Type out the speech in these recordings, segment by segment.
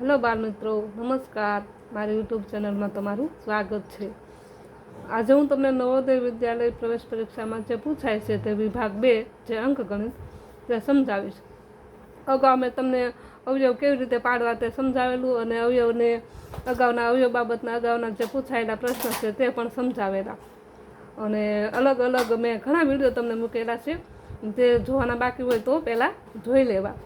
Hello બાળ મિત્રો, નમસ્કાર. મારી યુટ્યુબ ચેનલમાં તમારું સ્વાગત છે. આજે હું તમને નવોદય વિદ્યાલય પ્રવેશ પરીક્ષામાં જે પૂછાય છે તે વિભાગ બે જે અંકગણિત તે સમજાવીશ. અગાઉ મેં તમને અવયવ કેવી રીતે પાડવા તે સમજાવેલું અને અવયવને અગાઉના અવયવ બાબતના અગાઉના જે પૂછાયેલા પ્રશ્ન છે તે પણ સમજાવેલા. અને અલગ અલગ મેં ઘણા વીડિયો તમને મૂકેલા છે. તે જોવાના બાકી હોય તો પહેલાં જોઈ લેવા.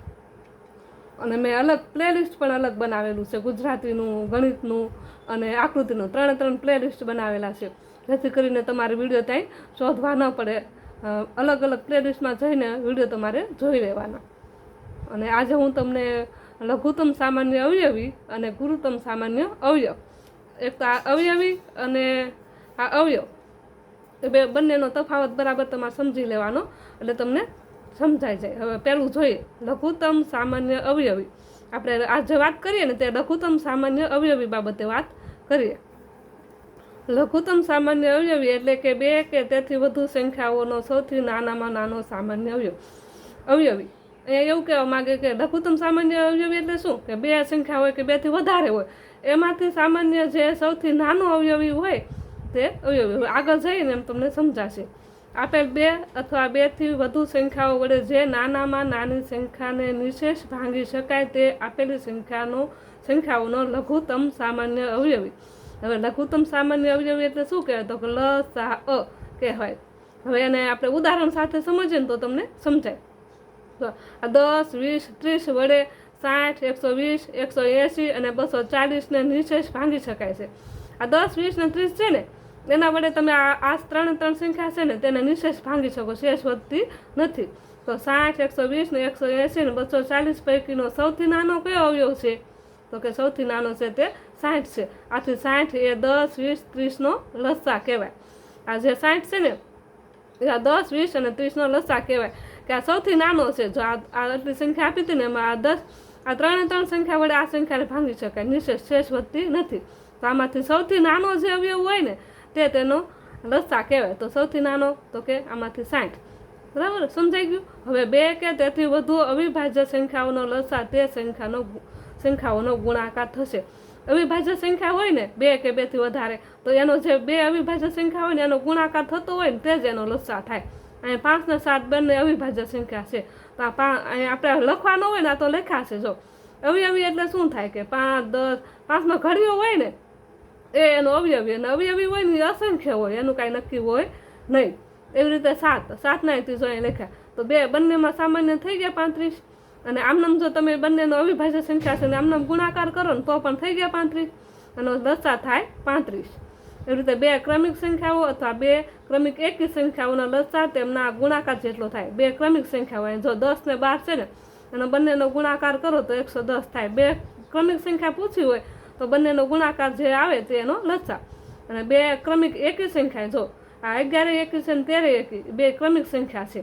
અને મેં અલગ પ્લેલિસ્ટ પણ અલગ બનાવેલું છે. ગુજરાતીનું, ગણિતનું અને આકૃતિનું. ત્રણે ત્રણ પ્લેલિસ્ટ બનાવેલા છે. જેથી કરીને તમારે વીડિયો ત્યાં શોધવા ન પડે. અલગ અલગ પ્લેલિસ્ટમાં જઈને વીડિયો તમારે જોઈ લેવાના. અને આજે હું તમને લઘુત્તમ સામાન્ય અવયવી અને ગુરુત્તમ સામાન્ય અવયવ. એક તો આ અવયવી અને આ અવયવ. એ બે બંનેનો તફાવત બરાબર તમારે સમજી લેવાનો. એટલે તમને સમજાઈ જાય. હવે પહેલું જોઈએ, લઘુત્તમ સામાન્ય અવયવી. આપણે આજે વાત કરીએ ને તે લઘુત્તમ સામાન્ય અવયવી બાબતે વાત કરીએ. લઘુત્તમ સામાન્ય અવયવી એટલે કે બે કે તેથી વધુ સંખ્યાઓનો સૌથી નાનામાં નાનો સામાન્ય અવયવ. અવયવી. અહીંયા એવું કહેવા માંગે કે લઘુત્તમ સામાન્ય અવયવી એટલે શું? કે બે સંખ્યા હોય કે બેથી વધારે હોય. એમાંથી સામાન્ય જે સૌથી નાનો અવયવી હોય તે અવયવી. આગળ જઈને એમ તમને સમજાશે. આપેલ બે અથવા બેથી વધુ સંખ્યાઓ વડે જે નાનામાં નાની સંખ્યાને નિશેષ ભાંગી શકાય તે આપેલી સંખ્યાનો, સંખ્યાઓનો લઘુત્તમ સામાન્ય અવયવી. હવે લઘુત્તમ સામાન્ય અવયવી એટલે શું કહેવાય? તો લ, સા, અ કહેવાય. હવે એને આપણે ઉદાહરણ સાથે સમજીએ ને તો તમને સમજાય. તો આ દસ, વીસ, ત્રીસ વડે સાઠ, એકસો વીસ, એકસો એંસી અને બસો ચાલીસને નિશેષ ભાંગી શકાય છે. આ દસ, વીસ ને ત્રીસ છે ને એના વડે તમે આ આ ત્રણ ત્રણ સંખ્યા છે ને, તેને નિશેષ ભાંગી શકો, શેષ વધતી નથી. તો સાઠ, એકસો વીસ ને એકસો એંસી ને બસો ચાલીસ પૈકીનો સૌથી નાનો કયો અવયવ છે? તો કે સૌથી નાનો છે તે સાઠ છે. આથી સાઠ એ દસ, વીસ ત્રીસનો લસ્સા કહેવાય. આ જે સાઠ છે ને, એ આ દસ, વીસ અને ત્રીસનો લસ્સા કહેવાય. કે આ સૌથી નાનો છે. જો આ આટલી સંખ્યા આપી હતી ને, એમાં આ દસ આ ત્રણે ત્રણ સંખ્યા વડે આ સંખ્યાને ભાંગી શકાય. નિશેષ શેષ વધતી નથી. તો આમાંથી સૌથી નાનો જે અવયવ હોય ને તે તેનો લસા કહેવાય. તો સૌથી નાનો તો કે આમાંથી સાઠ. બરાબર? સમજાઈ ગયું? હવે બે કે તેથી વધુ અવિભાજ્ય સંખ્યાઓનો લસા તે સંખ્યાનો સંખ્યાઓનો ગુણાકાર થશે. અવિભાજ્ય સંખ્યા હોય ને, બે કે બેથી વધારે, તો એનો જે બે અવિભાજ્ય સંખ્યા હોય ને, એનો ગુણાકાર થતો હોય ને, તે જ એનો લસા થાય. અહીં પાંચ ને સાત બંને અવિભાજ્ય સંખ્યા છે. તો આ આપણે લખવાનો હોય ને, આ તો લખાશે જો. અવયવી એટલે શું થાય કે પાંચ, દસ પાંચનો ઘડિયો હોય ને એ એનો અવયવી, અને અવયવી હોય ને એ અસંખ્ય હોય, એનું કાંઈ નક્કી હોય નહીં. એવી રીતે સાત સાતના ત્રીસો અહીં લખ્યા. તો બે, બંનેમાં સામાન્ય થઈ ગયા પાંત્રીસ. અને આમનામ જો તમે બંનેનો અવિભાજ્ય સંખ્યા છે ને આમનામ ગુણાકાર કરો ને તો પણ થઈ ગયા પાંત્રીસ. અને લસા થાય પાંત્રીસ. એવી રીતે બે ક્રમિક સંખ્યાઓ અથવા બે ક્રમિક એકી સંખ્યાઓના લસા તેમના ગુણાકાર જેટલો થાય. બે ક્રમિક સંખ્યાઓ જો દસ ને બાર છે ને એનો બંનેનો ગુણાકાર કરો તો એકસો દસ થાય. બે ક્રમિક સંખ્યા પૂછી હોય તો બંનેનો ગુણાકાર જે આવે તે એનો લસા અને બે ક્રમિક એકી સંખ્યા જો આ અગિયાર એકી છે ને તેર એકી, બે ક્રમિક સંખ્યા છે.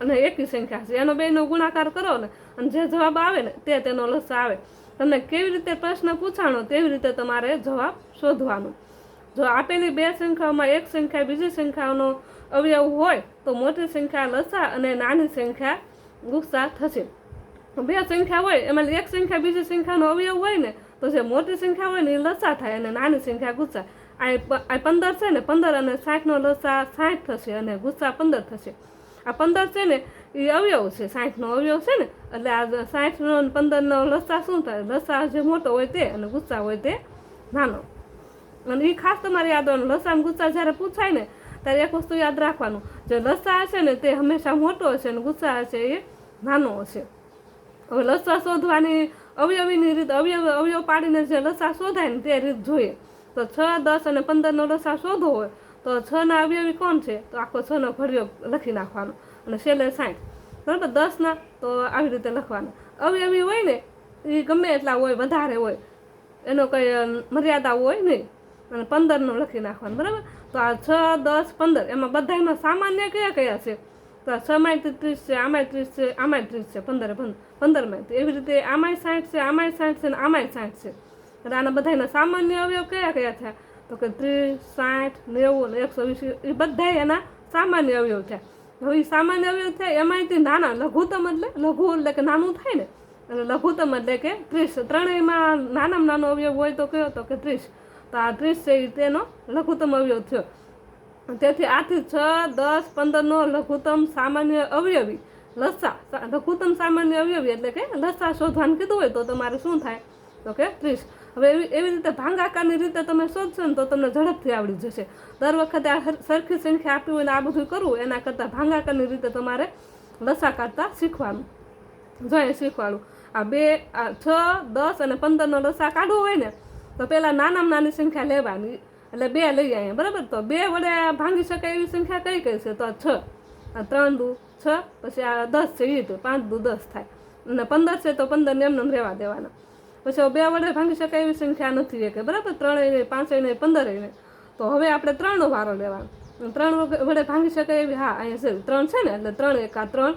અને એકી સંખ્યા છે. એનો બેનો ગુણાકાર કરો ને, અને જે જવાબ આવે ને, તે તેનો લસા આવે. તમને કેવી રીતે પ્રશ્ન પૂછાણો તેવી રીતે તમારે જવાબ શોધવાનો. જો આપેલી બે સંખ્યાઓમાં એક સંખ્યા બીજી સંખ્યાનો અવયવ હોય, તો મોટી સંખ્યા લસા અને નાની સંખ્યા ગુસ્સા થશે. બે સંખ્યા હોય, એમાં એક સંખ્યા બીજી સંખ્યાનો અવયવ હોય ને તો જે મોટી સંખ્યા હોય ને એ લસા થાય અને નાની સંખ્યા ગુસ્સા. આ પંદર છે ને, પંદર અને સાઠનો લસા સાઠ થશે અને ગુસ્સા પંદર થશે. આ પંદર છે ને, એ અવયવ છે, સાઠનો અવયવ છે ને, એટલે આ સાઠનો અને પંદરનો લસા શું થાય? લસા જે મોટો હોય તે અને ગુસ્સા હોય તે નાનો. અને એ ખાસ તમારે યાદ રાખવાનું લસા અને ગુસ્સા જ્યારે પૂછાય ને, ત્યારે એક વસ્તુ યાદ રાખવાનું, જે લસા હશે ને, તે હંમેશા મોટો હશે અને ગુસ્સા હશે એ નાનો હશે. હવે લસા શોધવાની અવયવીની રીત અવયવ અવયવ પાડીને જે લસા શોધાય ને તે રીત જોઈએ. તો છ, દસ અને પંદરનો લસા શોધવો હોય, તો છ ના અવયવી કોણ છે? તો આખો છ નો ઘડિયો લખી નાખવાનો. અને છેલ્લે સાઠ બરાબર? દસના તો આવી રીતે લખવાના. અવયવી હોય ને એ ગમે એટલા હોય, વધારે હોય, એનો કંઈ મર્યાદા હોય નહીં. અને પંદરનો લખી નાખવાનું. બરાબર? તો આ છ, દસ, પંદર, એમાં બધામાં સામાન્ય કયા કયા છે? તો છમાંય ત્રીસ છે, આમાંય ત્રીસ છે, આમાંય ત્રીસ છે, પંદરે, પંદર, પંદરમાં એવી રીતે આમાંય સાઠ છે, આમાંય સાઠ છે ને આમાંય સાઠ છે. એટલે આના બધાના સામાન્ય અવયવ કયા કયા થયા? તો કે ત્રીસ, સાઠ, નેવું એકસો વીસ, એ બધા એના સામાન્ય અવયવ થયા. હવે સામાન્ય અવયવ થાય એમાંયથી નાના, લઘુત્તમ એટલે, લઘુ એટલે કે નાનું થાય ને. અને લઘુત્તમ એટલે કે ત્રીસ. ત્રણેયમાં નાનામાં નાનો અવયવ હોય તો કયો? તો કે ત્રીસ. તો આ ત્રીસ છે એ તેનો લઘુત્તમ અવયવ થયો. તેથી આથી છ, દસ પંદરનો લઘુત્તમ સામાન્ય અવયવી. લસા લઘુત્તમ સામાન્ય અવયવી એટલે કે લસા શોધવાનું કીધું હોય તો તમારે શું થાય? તો કે ત્રીસ. હવે એવી એવી રીતે ભાંગાકારની રીતે તમે શોધશો ને તો તમને ઝડપથી આવડી જશે. દર વખતે આ સરખી સંખ્યા આપી હોય ને આ બધું કરવું, એના કરતાં ભાંગાકારની રીતે તમારે લસા કાઢતા શીખવાનું. જોઈએ, શીખવાડું. આ બે, આ છ, દસ અને પંદરનો લસા કાઢવો હોય ને, તો પહેલાં નાનામાં નાની સંખ્યા લેવાની. એટલે બે લઈ આવીએ, બરાબર? તો બે વડે ભાંગી શકાય એવી સંખ્યા કઈ કઈ છે? તો છ. ત્રણ દુ છ, પછી આ દસ છે એ રીતે પાંચ દુ દસ થાય. અને પંદર છે, તો પંદરને એમને એમ રહેવા દેવાના. પછી બે વડે ભાંગી શકાય એવી સંખ્યા નથી એ કે બરાબર? ત્રણેય નહીં પાંચેય નહીં પંદરેય નહીં તો હવે આપણે ત્રણનો વારો લેવાનો. ત્રણ વડે ભાંગી શકાય એવી, હા, અહીંયા છે ત્રણ છે ને, એટલે ત્રણ એક, આ ત્રણ.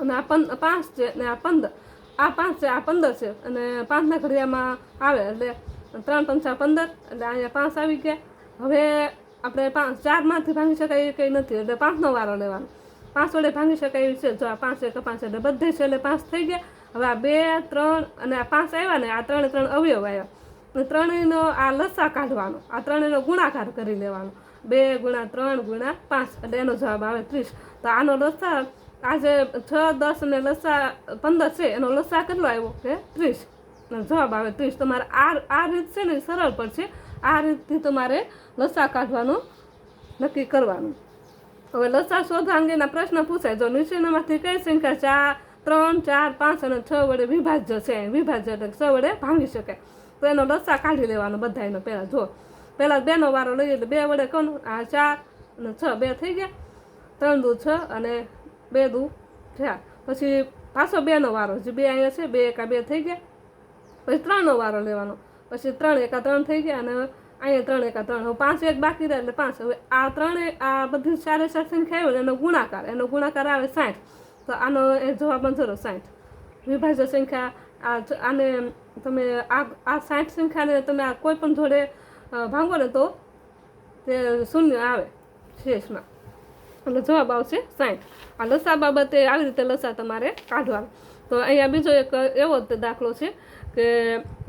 અને આ પંદ પાંચ છે, ને આ પંદર. આ પાંચ છે, આ પંદર છે, અને પાંચના ઘડિયામાં આવે, એટલે ત્રણ પંચા પંદર, એટલે અહીંયા પાંચ આવી ગયા. હવે આપણે પાંચ, ચારમાંથી ભાંગી શકાય એ કંઈ નથી. એટલે પાંચનો વારો લેવાનો. પાંચ વડે ભાંગી શકાય એવી છે. જો આ પાંચ એક પાંચ એટલે બધે છે, એટલે પાંચ થઈ ગયા. હવે આ બે, ત્રણ અને આ પાંચ આવ્યા ને, આ ત્રણે ત્રણ અવયવ આવ્યા. અને ત્રણેયનો આ લસા કાઢવાનો. આ ત્રણેયનો ગુણાકાર કરી લેવાનો. બે ગુણા ત્રણ ગુણા પાંચ. એટલે એનો જવાબ આવે ત્રીસ. તો આનો લસા આજે છ, દસ અને લસા પંદર છે. એનો લસા કેટલો આવ્યો? કે ત્રીસ. જવાબ આવે તો તમારે આ આ રીત છે ને સરળ પડશે આ રીતથી તમારે લસા કાઢવાનું નક્કી કરવાનું. હવે લસા શોધવા અંગેના પ્રશ્ન પૂછાય. જો નીચેનામાંથી કઈ સંખ્યા ચાર, ત્રણ, ચાર, પાંચ અને છ વડે વિભાજ્ય છે. વિભાજ્ય એટલે છ વડે ભાંગી શકાય. તો એનો લસા કાઢી લેવાનો બધાયનો પહેલાં. જો પહેલાં બેનો વારો લઈએ એટલે બે વડે કોનું? આ ચાર અને છ બે થઈ ગયા. ત્રણ દુ છ અને બે દુ ચાર. પછી પાછો બેનો વારો. જે બે અહીંયા છે, બે એકા બે થઈ ગયા. પછી ત્રણનો વારો લેવાનો. પછી ત્રણ એકા ત્રણ થઈ ગયા અને અહીંયા ત્રણ એકા ત્રણ. હવે પાંચ એક બાકી રહે એટલે પાંચ. હવે આ ત્રણે આ બધી ચારે ચાર સંખ્યા આવ્યો એનો ગુણાકાર. એનો ગુણાકાર આવે સાઠ. તો આનો એ જવાબ જરો સાઠ. વિભાજ્ય સંખ્યા, આ આને તમે આ આ સાઠ સંખ્યાને તમે આ કોઈ પણ જોડે ભાંગો ને તો તે શૂન્ય આવે શેષમાં. એટલે જવાબ આવશે સાઠ. આ લસા બાબતે આવી રીતે લસા તમારે કાઢવાનો. તો અહીંયા બીજો એક એવો દાખલો છે. કે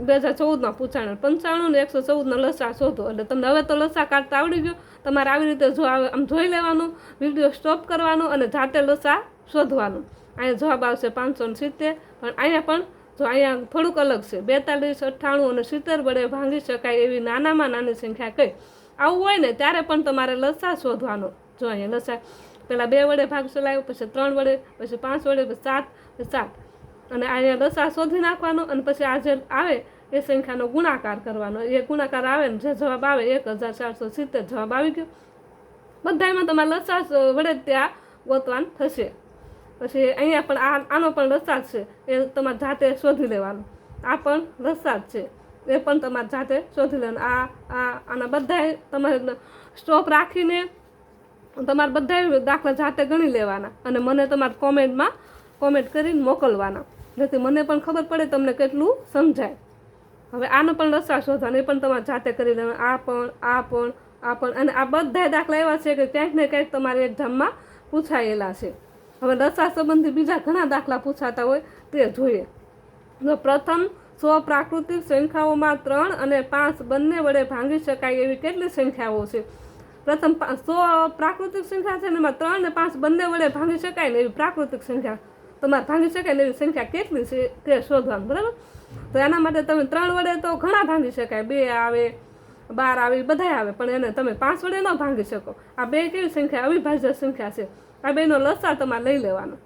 બે હજાર ચૌદમાં પૂછાણ. પંચાણું ને એકસો ચૌદનો લસા શોધો. એટલે તમને હવે તો લસા કાઢતા આવડી ગયો. તમારે આવી રીતે જો આમ જોઈ લેવાનું, વીડિયો સ્ટોપ કરવાનો અને જાતે લસા શોધવાનું. અહીંયા જવાબ આવશે પાંચસો ને સિત્તેર. પણ અહીંયા પણ જો અહીંયા થોડુંક અલગ છે. બેતાલીસ, અઠ્ઠાણું અને સિત્તેર વડે ભાંગી શકાય એવી નાનામાં નાની સંખ્યા કઈ? આવું હોય ને ત્યારે પણ તમારે લસા શોધવાનો. જો અહીંયા લસા પહેલાં બે વડે ભાગ ચલાવ્યો પછી ત્રણ વડે, પછી પાંચ વડે, પછી સાત સાત. અને અહીંયા લસા શોધી નાખવાનો અને પછી આ જે આવે, એ સંખ્યાનો ગુણાકાર કરવાનો. એ ગુણાકાર આવે ને જે જવાબ આવે, એક હજાર ચારસો સિત્તેર જવાબ આવી ગયો. બધામાં તમારે લસા વડે ત્યાં ગોતવાન થશે. પછી અહીંયા પણ આ, આનો પણ લસા છે. એ તમારે જાતે શોધી લેવાનો. આ પણ લસા છે. એ પણ તમારે જાતે શોધી લેવાનું. આ આ, આના બધાય તમારે સ્ટોપ રાખીને તમારે બધાય દાખલા જાતે ગણી લેવાના. અને મને તમારા કોમેન્ટમાં કોમેન્ટ કરીને મોકલવાના. જેથી મને પણ ખબર પડે તમને કેટલું સમજાય. હવે આનો પણ રસ્તા શોધવાનો, એ પણ તમારે જાતે કરી લેવાનું આ પણ આ પણ આ પણ. અને આ બધા દાખલા એવા છે કે ક્યાંક ને ક્યાંક તમારે એક્ઝામમાં પૂછાયેલા છે. હવે લસા સંબંધી બીજા ઘણા દાખલા પૂછાતા હોય તે જોઈએ. જો પ્રથમ સો પ્રાકૃતિક સંખ્યાઓમાં ત્રણ અને પાંચ બંને વડે ભાંગી શકાય એવી કેટલી સંખ્યાઓ છે? પ્રથમ સો પ્રાકૃતિક સંખ્યા છે ને એમાં ત્રણ ને પાંચ બંને વડે ભાંગી શકાય ને એવી પ્રાકૃતિક સંખ્યા? તમારે ભાંગી શકાય એવી સંખ્યા કેટલી છે તે શોધવાનું, બરાબર? તો એના માટે તમે ત્રણ વડે તો ઘણા ભાંગી શકાય. બે આવે, બાર આવે બધા આવે, પણ એને તમે પાંચ વડે ન ભાંગી શકો. આ બે કેવી સંખ્યા? અવિભાજ્ય સંખ્યા છે. આ બેનો લસા તમારે લઈ લેવાનો.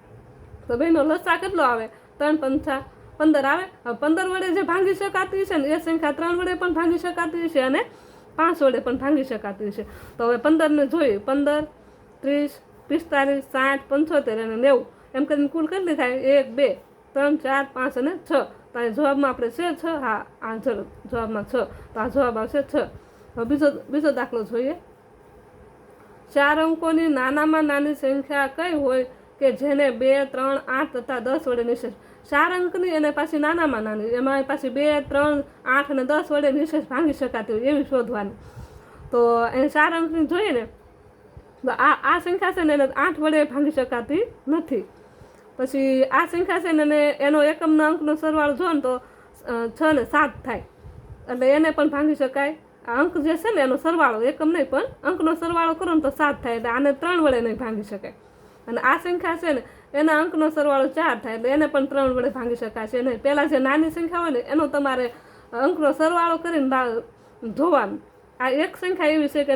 તો બેનો લસા કેટલો આવે? ત્રણ પંચા પંદર આવે? પંદર વડે જે ભાંગી શકાતી છે ને, એ સંખ્યા ત્રણ વડે પણ ભાંગી શકાતી છે અને પાંચ વડે પણ ભાંગી શકાતી છે. તો હવે પંદરને જોઈએ. પંદર, ત્રીસ, પિસ્તાલીસ, સાઠ, પંચોતેર અને નેવું. એમ કરીને કુલ કેટલી થાય એક, બે, ત્રણ, ચાર, પાંચ અને છ. તો અહીં જવાબમાં આપણે છે છ, હા આન્સર જવાબમાં છ. તો આ જવાબ આવશે છ. હવે બીજો બીજો દાખલો જોઈએ. ચાર અંકોની નાનામાં નાની સંખ્યા કઈ હોય કે જેને બે, ત્રણ, આઠ તથા દસ વડે નિશેષ? ચાર અંકની અને પાછી નાનામાં નાની. એમાં પાછી બે, ત્રણ, આઠ અને દસ વડે નિશેષ ભાંગી શકાતી હોય એવી શોધવાની. તો એ ચાર અંકની જોઈએ ને આ આ સંખ્યા છે ને એને આઠ વડે ભાંગી શકાતી નથી. પછી આ સંખ્યા છે ને એને એનો એકમના અંકનો સરવાળો જો ને તો છ ને સાત થાય. એટલે એને પણ ભાંગી શકાય. આ અંક જે છે ને એનો સરવાળો એકમ નહીં, પણ અંકનો સરવાળો કરો ને તો સાત થાય, એટલે આને ત્રણ વડે નહીં ભાંગી શકાય. અને આ સંખ્યા છે ને એના અંકનો સરવાળો ચાર થાય, એટલે એને પણ ત્રણ વડે ભાંગી શકાય છે નહીં. પહેલાં જે નાની સંખ્યા હોય ને, એનો તમારે અંકનો સરવાળો કરીને જોવાનું આ એક સંખ્યા એવી છે કે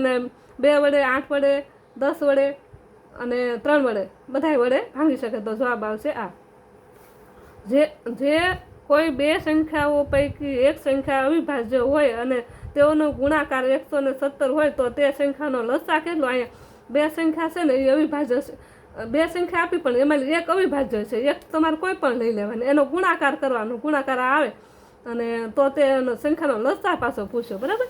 બે વડે, આઠ વડે, દસ વડે અને ત્રણ વડે. બધાય વડે ભાંગી શકે તો જવાબ આવશે આ. જે જે કોઈ બે સંખ્યાઓ પૈકી એક સંખ્યા અવિભાજ્ય હોય અને તેઓનો ગુણાકાર એકસો ને સત્તર હોય તો તે સંખ્યાનો લસા કેટલો? અહીંયા બે સંખ્યા છે ને એ અવિભાજ્ય છે. બે સંખ્યા આપી પણ એમાં એક અવિભાજ્ય છે. એક તમારે કોઈ પણ લઈ લેવાની. એનો ગુણાકાર કરવાનો. ગુણાકાર આવે. અને તો તે સંખ્યાનો લસા પાછો પૂછ્યો. બરાબર?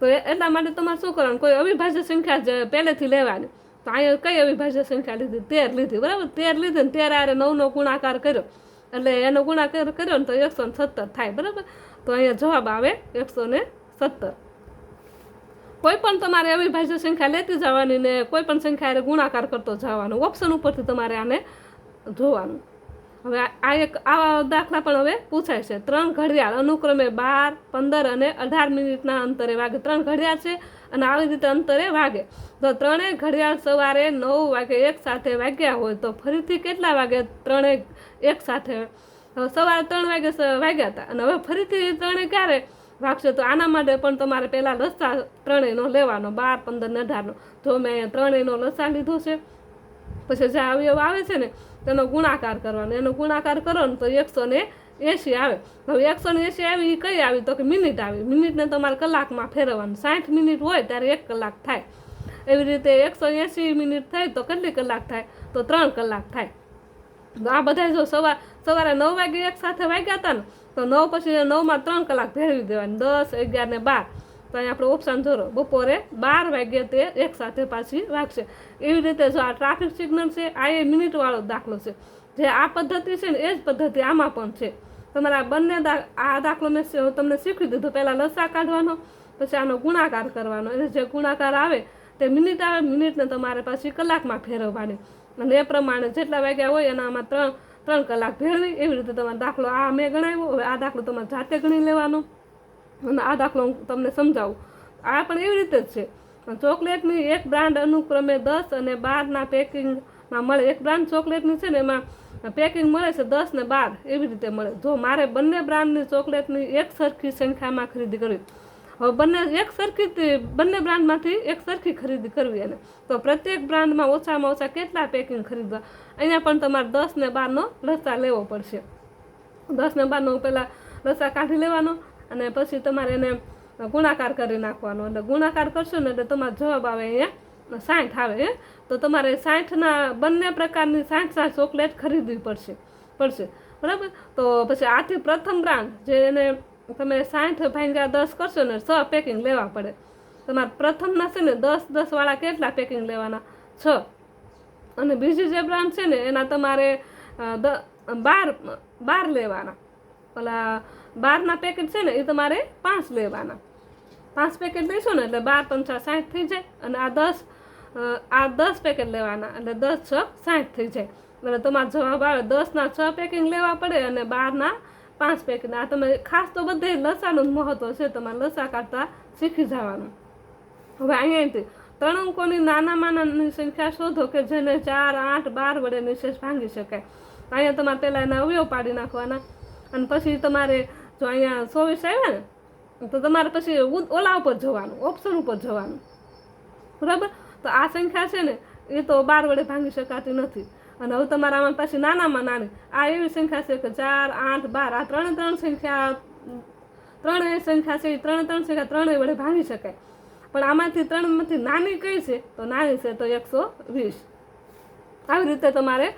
તો એટલા માટે તમારે શું કરવાનું? કોઈ અવિભાજ્ય સંખ્યા જ પહેલેથી લેવાની. તો અહીંયા કઈ અવિભાજ્ય સંખ્યા લીધી? તેર લીધી, બરાબર? તેર લીધી ને તેર આરે નવનો ગુણાકાર કર્યો. એટલે એનો ગુણાકાર કર્યો ને તો એકસો ને સત્તર થાય, બરાબર? તો અહીંયા જવાબ આવે એકસો ને સત્તર. કોઈ પણ તમારે અવિભાજ્ય સંખ્યા લેતી જવાની ને કોઈ પણ સંખ્યા ગુણાકાર કરતો જવાનો ઓપ્શન ઉપરથી તમારે આને જોવાનું. હવે આ એક, આવા દાખલા પણ હવે પૂછાય છે. ત્રણ ઘડિયાળ અનુક્રમે બાર, પંદર અને અઢાર મિનિટના અંતરે વાગે ત્રણ ઘડિયાળ છે. અને આવી રીતે અંતરે વાગે. તો ત્રણેય ઘડિયાળ સવારે નવ વાગે એક સાથે વાગ્યા હોય તો ફરીથી કેટલા વાગે ત્રણેય એક સાથે? હવે સવારે ત્રણ વાગે વાગ્યા હતા. અને હવે ફરીથી ત્રણેય ક્યારે વાગશે? તો આના માટે પણ તમારે પહેલાં લસા ત્રણેયનો લેવાનો, બાર, પંદર ને અઢારનો. જો મેં ત્રણેયનો લસા લીધો છે, પછી જે અવયવ આવે છે ને, તેનો ગુણાકાર કરવાનો. એનો ગુણાકાર કરો ને તો એકસો ને એંશી આવે. હવે એકસો ને એસી આવી એ કઈ આવી? તો કે મિનિટ આવી. મિનિટને તમારે કલાકમાં ફેરવવાનું. સાઠ મિનિટ હોય ત્યારે એક કલાક થાય. એવી રીતે એકસો એંસી મિનિટ થાય તો કેટલી કલાક થાય? તો ત્રણ કલાક થાય. આ બધા જો સવાર સવારે નવ વાગે એક સાથે વાગ્યા હતા ને, તો નવ પછી નવમાં ત્રણ કલાક ભેળવી દેવાની. દસ, અગિયાર ને બાર. તો અહીં આપણે ઓપ્શન જોરો. બપોરે બાર વાગ્યે તે એક સાથે પાછી વાગશે. એવી રીતે જો આ ટ્રાફિક સિગ્નલ છે, આ એ મિનિટવાળો દાખલો છે. જે આ પદ્ધતિ છે ને, એ જ પદ્ધતિ આમાં પણ છે. તમારે બંને આ દાખલો મેં તમને શીખવી દીધો. પહેલાં લસા કાઢવાનો, પછી આનો ગુણાકાર કરવાનો. એટલે જે ગુણાકાર આવે, તે મિનિટ આવે, મિનિટને તમારે પછી કલાકમાં ફેરવવાની. અને એ પ્રમાણે જેટલા વાગ્યા હોય, એના આમાં ત્રણ ત્રણ કલાક ભેળવી. એવી રીતે તમારો દાખલો આ મેં ગણાવ્યો. હવે આ દાખલો તમારે જાતે ગણી લેવાનો. અને આ દાખલો હું તમને સમજાવું. આ પણ એવી રીતે જ છે. ચોકલેટની એક બ્રાન્ડ અનુક્રમે દસ અને બારના પેકિંગમાં મળે. એક બ્રાન્ડ ચોકલેટની છે ને, એમાં પેકિંગ મળે છે દસ ને બાર, એવી રીતે મળે. જો મારે બંને બ્રાન્ડની ચોકલેટની એક સરખી સંખ્યામાં ખરીદી કરવી. હવે બંને, એક સરખી બંને બ્રાન્ડમાંથી એક સરખી ખરીદી કરવી એને. તો પ્રત્યેક બ્રાન્ડમાં ઓછામાં ઓછા કેટલા પેકિંગ ખરીદવા? અહીંયા પણ તમારે દસ ને બારનો રસ્તા લેવો પડશે. દસ ને બારનો પહેલાં રસ્તા કાઢી લેવાનો અને પછી તમારે એને ગુણાકાર કરી નાખવાનો. એટલે ગુણાકાર કરશો ને એટલે તમારો જવાબ આવે અહીંયા સાઠ આવે, હે? તો તમારે સાઠના બંને પ્રકારની સાઠ સાઠ ચોકલેટ ખરીદવી પડશે પડશે. બરાબર? તો પછી આથી પ્રથમ બ્રાન્ડ, જે એને તમે સાઠ ભાંગ્યા દસ કરશો ને, છ પેકિંગ લેવા પડે. તમારે પ્રથમના છે ને, દસ દસવાળા કેટલા પેકિંગ લેવાના? છ. અને બીજી જે બ્રાન્ડ છે ને, એના તમારે બાર બાર લેવાના. ઓલા, બારના પેકેટ છે ને, એ તમારે પાંચ લેવાના. પાંચ પેકેટ લઈશું ને, એટલે બાર, પંચા સાઠ થઈ જાય. અને આ દસ આ દસ પેકેટ લેવાના એટલે દસ છ સાઠ થઈ જાય. એટલે તમારો જવાબ આવે દસના છ પેકિંગ લેવા પડે અને બારના પાંચ પેકેટ આ તમે ખાસ તો બધે લસાનું મહત્ત્વ છે, તમારે લસા કાઢતા શીખી જવાનું. હવે અહીંયાથી ત્રણ અંકોની નાના માનાની સંખ્યા શોધો કે જેને ચાર, આઠ, બાર વડે નિશેષ ભાંગી શકાય. અહીંયા તમારે પહેલાં એના અવયવ પાડી નાખવાના. અને પછી તમારે જો અહીંયા ચોવીસ આવ્યા ને, તો તમારે પછી ઓલા ઉપર જવાનું ઓપ્શન ઉપર જવાનું. બરાબર? તો આ સંખ્યા છે ને, એ તો બાર વડે ભાંગી શકાતી નથી. અને હવે તમારા આમાં પાછી નાનામાં નાની. આ એવી સંખ્યા છે કે ચાર, આઠ, બાર, આ ત્રણે ત્રણ સંખ્યા, ત્રણેય સંખ્યા છે, એ ત્રણે ત્રણ સંખ્યા ત્રણેય વડે ભાંગી શકાય. પણ આમાંથી ત્રણમાંથી નાની કઈ છે? તો નાની છે તો એકસો વીસ. આવી રીતે તમારે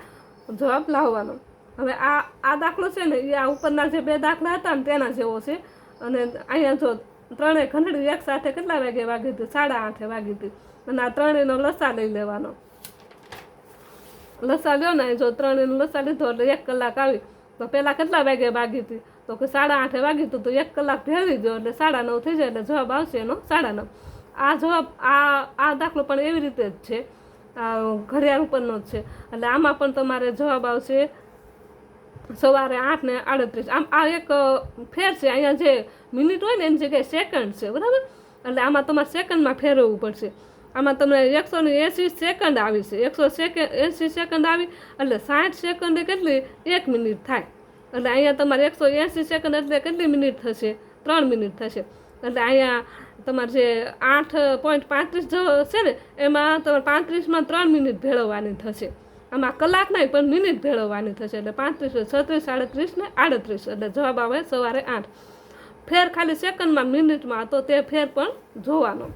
જવાબ લાવવાનો. હવે આ આ દાખલો છે ને, એ આ ઉપરના જે બે દાખલા હતા ને, તેના જેવો છે. અને અહીંયા જો ત્રણેય ઘંટડી એક સાથે કેટલા વાગે વાગી હતી? સાડા આઠે વાગી હતી. અને આ ત્રણેયનો લસા લઈ લેવાનો. લસા લ્યો ને, જો ત્રણેયનો લસા લીધો એટલે એક કલાક આવી. તો પહેલાં કેટલા વાગે વાગી હતી? તો કે સાડા આઠે વાગી હતું, તો એક કલાક ભેળવી દો એટલે સાડા નવ થઈ જાય એટલે જવાબ આવશે એનો સાડા નવ. આ જવાબ, આ આ દાખલો પણ એવી રીતે જ છે. ઘડિયાળ ઉપરનો જ છે. એટલે આમાં પણ તમારે જવાબ આવશે સવારે આઠ ને આડત્રીસ. આમ આ એક ફેર છે, અહીંયા જે મિનિટ હોય ને એની જગ્યાએ સેકન્ડ છે, બરાબર? એટલે આમાં તમારે સેકન્ડમાં ફેરવવું પડશે. આમાં તમને એકસો ને એંસી સેકન્ડ આવી છે. એકસો સેકન્ડ એંસી સેકન્ડ આવી એટલે સાઠ સેકન્ડ કેટલી? એક મિનિટ થાય. એટલે અહીંયા તમારે એકસો એંસી સેકન્ડ એટલે કેટલી મિનિટ થશે? ત્રણ મિનિટ થશે. એટલે અહીંયા તમારે જે આઠ પોઈન્ટ પાંત્રીસ છે ને, એમાં તમારે પાંત્રીસમાં ત્રણ મિનિટ ભેળવવાની થશે. આમાં કલાક નહીં, પણ મિનિટ ભેળવવાની થશે. એટલે પાંત્રીસ છત્રીસ સાડત્રીસ ને આડત્રીસ. એટલે જવાબ આવે સવારે આઠ. ફેર ખાલી સેકન્ડમાં મિનિટમાં તો તે ફેર પણ જોવાનો.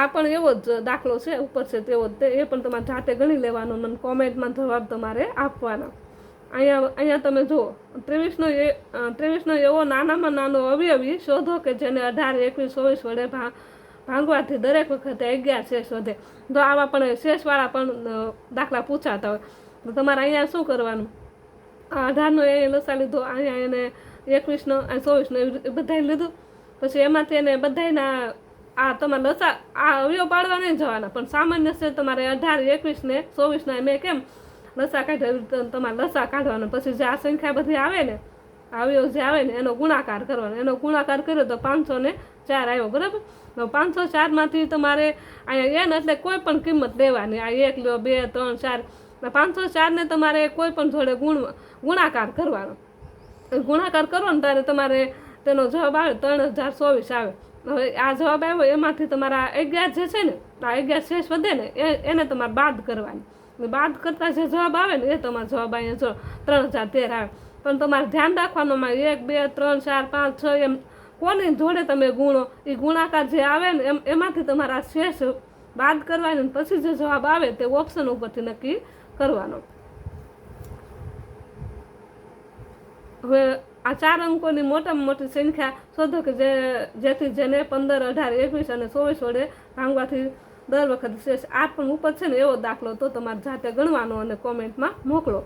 આ પણ એવો જ દાખલો છે, ઉપર છે તેવો જ એ પણ તમારે જાતે ગણી લેવાનો અને કોમેન્ટમાં જવાબ તમારે આપવાનો. અહીંયા અહીંયા તમે જુઓ, ત્રેવીસનો એ ત્રેવીસનો એવો નાનામાં નાનો અવયવી શોધો કે જેને અઢાર, એકવીસ, ચોવીસ વડે ભા, ભાંગવાથી દરેક વખતે અગિયાર શેષ વધે. તો આવા પણ શેષવાળા પણ દાખલા પૂછાતા હોય. તો તમારે અહીંયા શું કરવાનું? આ અઢારનો એ લસા લીધો, અહીંયા એને એકવીસનો ચોવીસનો રીતે બધાય લીધું. પછી એમાંથી એને બધાયના આ તમારે લસા આ અવયવ પાડવા નહીં જવાના. પણ સામાન્ય છે તમારે અઢાર, એકવીસ ને ચોવીસના મેં કેમ? લસા કાઢ્યા તમારે લસા કાઢવાનો. પછી જે આ સંખ્યા બધી આવે ને અવયવ જે આવે ને, એનો ગુણાકાર કરવાનો. એનો ગુણાકાર કર્યો તો પાંચસો ને ચાર આવ્યો, બરાબર? પાંચસો ચારમાંથી તમારે અહીંયા એન એટલે કોઈ પણ કિંમત લેવાની. આ એક લો બે, ત્રણ, ચાર. પાંચસો ચારને તમારે કોઈ પણ જોડે ગુણ ગુણાકાર કરવાનો. ગુણાકાર કરો ને ત્યારે તમારે તેનો જવાબ આવે, ત્રણ હજાર ચોવીસ આવે. હવે આ જવાબ આવ્યો એમાંથી તમારા અગિયાર જે છે ને, આ અગિયાર શેષ વધે ને એને તમારે બાદ કરવાની. બાદ કરતાં જે જવાબ આવે ને, એ તમારો જવાબ અહીંયા જો ત્રણ હજાર તેર આવે. પણ તમારે ધ્યાન રાખવાનું એક, બે, ત્રણ, ચાર, પાંચ, છ એમ કોની જોડે તમે ગુણો એ ગુણાકાર જે આવે ને, એમ, એમાંથી તમારા શેષ બાદ કરવાની પછી જે જવાબ આવે તે ઓપ્શન ઉપરથી નક્કી કરવાનો. હવે આ ચાર અંકોની મોટામાં મોટી સંખ્યા શોધો કે જે જેથી જેને પંદર, અઢાર, એકવીસ અને ચોવીસ વડે ભાંગવાથી દર વખત શેષ આઠ પણ ઉપર છે ને એવો દાખલો તો તમારે જાતે ગણવાનો અને કોમેન્ટમાં મોકલો.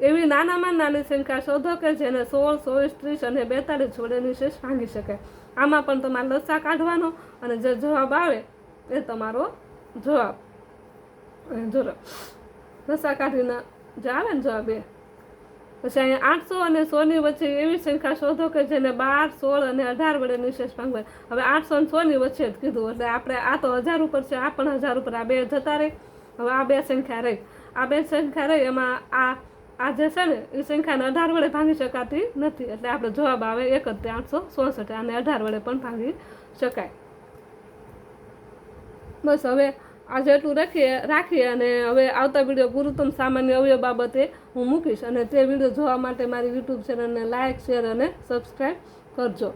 એવી નાનામાં નાની સંખ્યા શોધો કે જેને સોળ, ચોવીસ, ત્રીસ અને બેતાલીસ વડેની શેષ ભાંગી શકે. આમાં પણ તમારે લસા કાઢવાનો અને જે જવાબ આવે એ તમારો જવાબ. જોરો લસા કાઢીને જે આવે ને જવાબ એ પછી અહીંયા આઠસો અને સોની વચ્ચે એવી સંખ્યા શોધો કે જેને બાર, સોળ અને અઢાર વડે નિશેષ હવે આઠસો અને સોની વચ્ચે જ કીધું. એટલે આપણે આ તો હજાર ઉપર છે, આ પણ હજાર ઉપર. આ બે જતા રહી. હવે આ બે સંખ્યા રહી. આ બે સંખ્યા રહી, એમાં આ આ જે છે ને, એ સંખ્યાને અઢાર વડે ભાંગી શકાતી નથી. એટલે આપણે જવાબ આવે એક જ આઠસો ચોસઠ અને અઢાર વડે પણ ભાંગી શકાય. બસ હવે આજે એટલું રાખીએ રાખીએ અને હવે આવતા વીડિયો ગુરુત્તમ સામાન્ય અવયવ બાબતે હું મૂકીશ અને તે વીડિયો જોવા માટે મારી યુટ્યુબ ચેનલને લાઇક શેર અને સબસ્ક્રાઈબ કરજો.